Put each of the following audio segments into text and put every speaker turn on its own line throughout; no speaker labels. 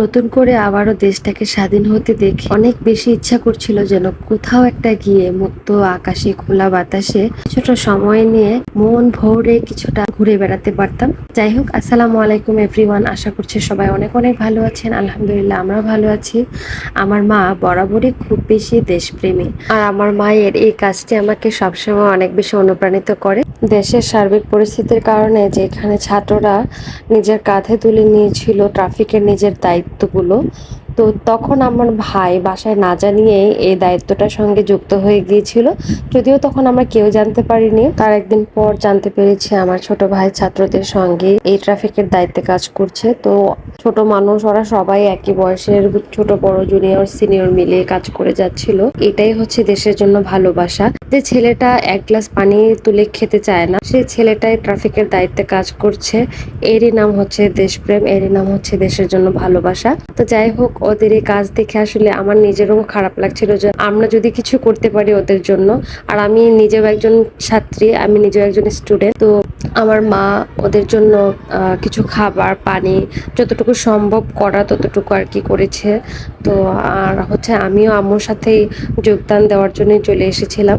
নতুন করে আবারও দেশটাকে স্বাধীন হতে দেখে অনেক বেশি ইচ্ছা করছিল যেন কোথাও একটা গিয়ে মুক্ত আকাশে খোলা বাতাসে কিছুটা সময় নিয়ে মন ভরে কিছুটা ঘুরে বেড়াতে পারতাম। যাই হোক, আসসালামু আলাইকুম এভরিওয়ান আশা করছি সবাই অনেক অনেক ভালো আছেন। আলহামদুলিল্লাহ, আমরাও ভালো আছি। আমার মা বরাবরই খুব বেশি দেশপ্রেমী। আর আমার মায়ের এই কাজটি আমাকে সবসময় অনেক বেশি অনুপ্রাণিত করে। দেশের সার্বিক পরিস্থিতির কারণে যেখানে ছাত্ররা নিজের কাঁধে তুলে নিয়েছিল, ট্রাফিকের নিজের দায়িত্বগুলো। তো তখন আমার ভাই বাসায় না জানিয়ে এই দায়িত্বটার সঙ্গে যুক্ত হয়ে গিয়েছিল। যদিও তখন আমরা কেউ জানতে পারিনি। তার একদিন পর জানতে পেরেছি আমার ছোট ভাই ছাত্রদের সঙ্গে এই ট্রাফিকের দায়িত্বে কাজ করছে। তো ছোট মানুষ, ওরা সবাই একই বয়সের ছোট, বড় জুনিয়র সিনিয়র মিলে কাজ করে যাচ্ছিল। এটাই হচ্ছে দেশের জন্য ভালোবাসা। যে ছেলেটা এক গ্লাস পানি তুলে খেতে চায় না, সে ছেলেটাই ট্রাফিকের দায়িত্বে কাজ করছে। এরই নাম হচ্ছে দেশপ্রেম, এরই নাম হচ্ছে দেশের জন্য ভালোবাসা। তো যাই হোক, ওদের এই কাজ দেখে আসলে আমার নিজেরও খারাপ লাগছিল যে আমরা যদি কিছু করতে পারি ওদের জন্য। আর আমি নিজেও একজন ছাত্রী, আমি নিজেও একজন স্টুডেন্ট তো আমার মা ওদের জন্য কিছু খাবার, পানি যতটুকু সম্ভব করা ততটুকু আর কি করেছে। তো আর হচ্ছে আমিও আম্মুর সাথেই যোগদান দেওয়ার জন্যই চলে এসেছিলাম।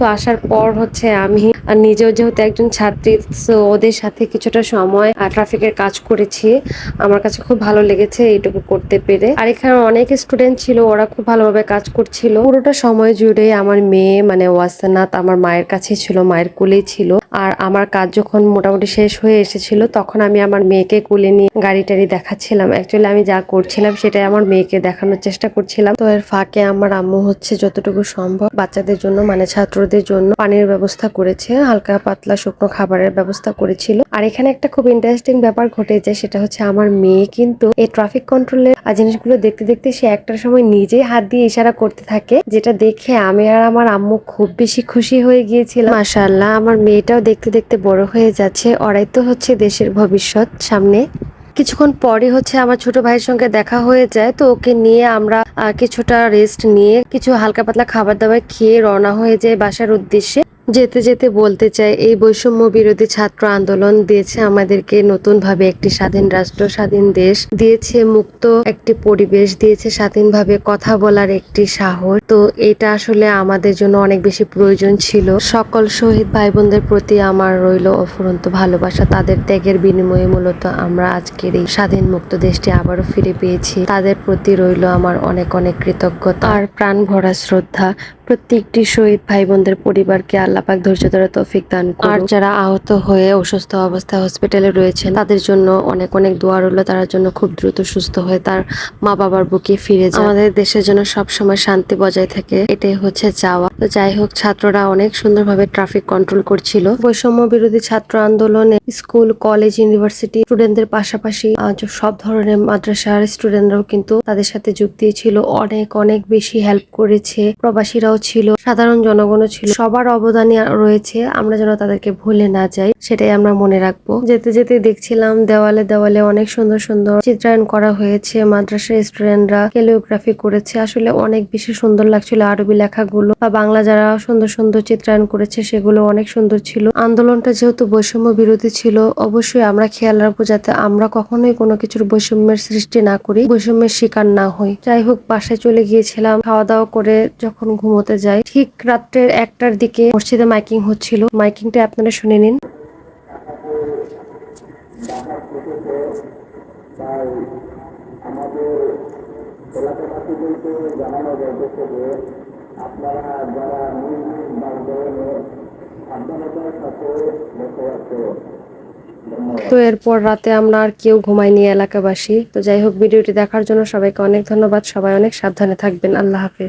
তো আসার পর হচ্ছে আমি নিজেও যেহেতু একজন ছাত্রী তো ওদের সাথে কিছুটা সময় ট্রাফিকের কাজ করেছি। আমার কাছে খুব ভালো লেগেছে এইটুকু করতে পেরে। আর এখানে অনেক স্টুডেন্ট ছিল, ওরা খুব ভালোভাবে কাজ করছিল। পুরোটা সময় জুড়ে আমার মেয়ে মানে ওয়াসনাত, আমার মায়ের কাছে ছিল, মায়ের কোলেই ছিল। আর আমার কাজ যখন মোটামুটি শেষ হয়ে এসেছিল, তখন আমি আমার মেয়েকে কোলে নিয়ে গাড়ি টাড়ি দেখাচ্ছিলাম। অ্যাকচুয়ালি আমি যা করছিলাম সেটাই আমার মেয়েকে দেখানোর চেষ্টা করছিলাম। তো এর ফাঁকে আমার আম্মু হচ্ছে যতটুকু সম্ভব বাচ্চাদের জন্য মানে ছাত্রদের জন্য পানির ব্যবস্থা করেছে, হালকা পাতলা শুকনো খাবারের ব্যবস্থা করেছিল। আর এখানে একটা খুব ইন্টারেস্টিং ব্যাপার ঘটেছে, সেটা হচ্ছে আমার মেয়ে কিন্তু এই ট্রাফিক কন্ট্রোলের জিনিসগুলো দেখতে দেখতে সে একটার সময় নিজেই হাত দিয়ে ইশারা করতে থাকে, যেটা দেখে আমি আর আমার আম্মু খুব বেশি খুশি হয়ে গিয়েছিলাম। মাশাআল্লাহ, আমার মেয়েটাও দেখতে দেখতে বড় হয়ে যাচ্ছে, ওরাই তো হচ্ছে দেশের ভবিষ্যৎ সামনে। কিছুক্ষণ পরে হচ্ছে আমার ছোট ভাইয়ের সঙ্গে দেখা হয়ে যায়। তো ওকে নিয়ে আমরা কিছুটা রেস্ট নিয়ে কিছু হালকা পাতলা খাবার দাবার খেয়ে রওনা হয়ে যায় বাসার উদ্দেশ্যে। যেতে যেতে বলতে চাই, এই বৈষম্য বিরোধী ছাত্র আন্দোলন দিয়েছে আমাদেরকে নতুন ভাবে একটি স্বাধীন রাষ্ট্র, স্বাধীন দেশ, দিয়েছে মুক্ত একটি পরিবেশ, দিয়েছে স্বাধীনভাবে কথা বলার একটি সাহস। তো এটা আসলে আমাদের জন্য অনেক বেশি প্রয়োজন ছিল। সকল শহীদ ভাই বোনদের প্রতি আমার রইল অফুরন্ত ভালোবাসা। তাদের ত্যাগের বিনিময়ে মূলত আমরা আজকের এই স্বাধীন মুক্ত দেশটি আবারও ফিরে পেয়েছি। তাদের প্রতি রইল আমার অনেক অনেক কৃতজ্ঞতা। আর প্রাণ ভরা শ্রদ্ধা। প্রত্যেকটি শহীদ ভাই বোনদের পরিবারকে আল্লাপাক ধৈর্য ধরে তৌফিক দান করুন আর যারা আহত হয়ে অসুস্থ অবস্থায় হসপিটালে রয়েছেন তাদের জন্য অনেক অনেক দোয়া রইল। তার জন্য খুব দ্রুত সুস্থ হয়ে তার মা বাবার বুকে ফিরে যায়। আমাদের দেশের জন্য সব সময় শান্তি বজায় থাকে এটাই হচ্ছে যাওয়া তো যাই হোক ছাত্ররা অনেক সুন্দরভাবে ট্রাফিক কন্ট্রোল করছিল। বৈষম্য বিরোধী ছাত্র আন্দোলনে স্কুল কলেজ ইউনিভার্সিটি স্টুডেন্টদের পাশাপাশি সব ধরনের মাদ্রাসার স্টুডেন্টরাও কিন্তু তাদের সাথে যোগ দিয়েছিল অনেক অনেক বেশি হেল্প করেছে। প্রবাসীরাও ছিল, সাধারণ জনগণও ছিল। সবার অবদানই রয়েছে, আমরা যেন তাদেরকে ভুলে না যাই, সেটাই আমরা মনে রাখব। যেতে যেতে দেখছিলাম, দেওয়ালে দেওয়ালে অনেক সুন্দর সুন্দর চিত্রায়ন করা হয়েছে, মাদ্রাসার স্টুডেন্টরা ক্যালিওগ্রাফি করেছে। আসলে অনেক বেশি সুন্দর লাগছিল আরবি লেখাগুলো, বা বাংলা যারা সুন্দর সুন্দর চিত্রায়ন করেছে, সেগুলো অনেক সুন্দর ছিল। আন্দোলনটা যেহেতু বৈষম্য বিরোধী ছিল, অবশ্যই আমরা খেয়াল রাখব যাতে আমরা কখনোই কোনো কিছুর বৈষম্যের সৃষ্টি না করি, বৈষম্যের শিকার না হই। যাই হোক, বাসায় চলে গিয়েছিলাম, খাওয়া দাওয়া করে যখন ঘুমোতে যাই। ঠিক রাত্রের একটার দিকে মসজিদে মাইকিং হচ্ছিল। মাইকিংটা আপনারা শুনে নিন। তো এরপর রাতে আমরা আর কেউ ঘুমাইনি এলাকাবাসী। তো যাই হোক, ভিডিওটি দেখার জন্য সবাইকে অনেক ধন্যবাদ। সবাই অনেক সাবধানে থাকবেন। আল্লাহ হাফেজ।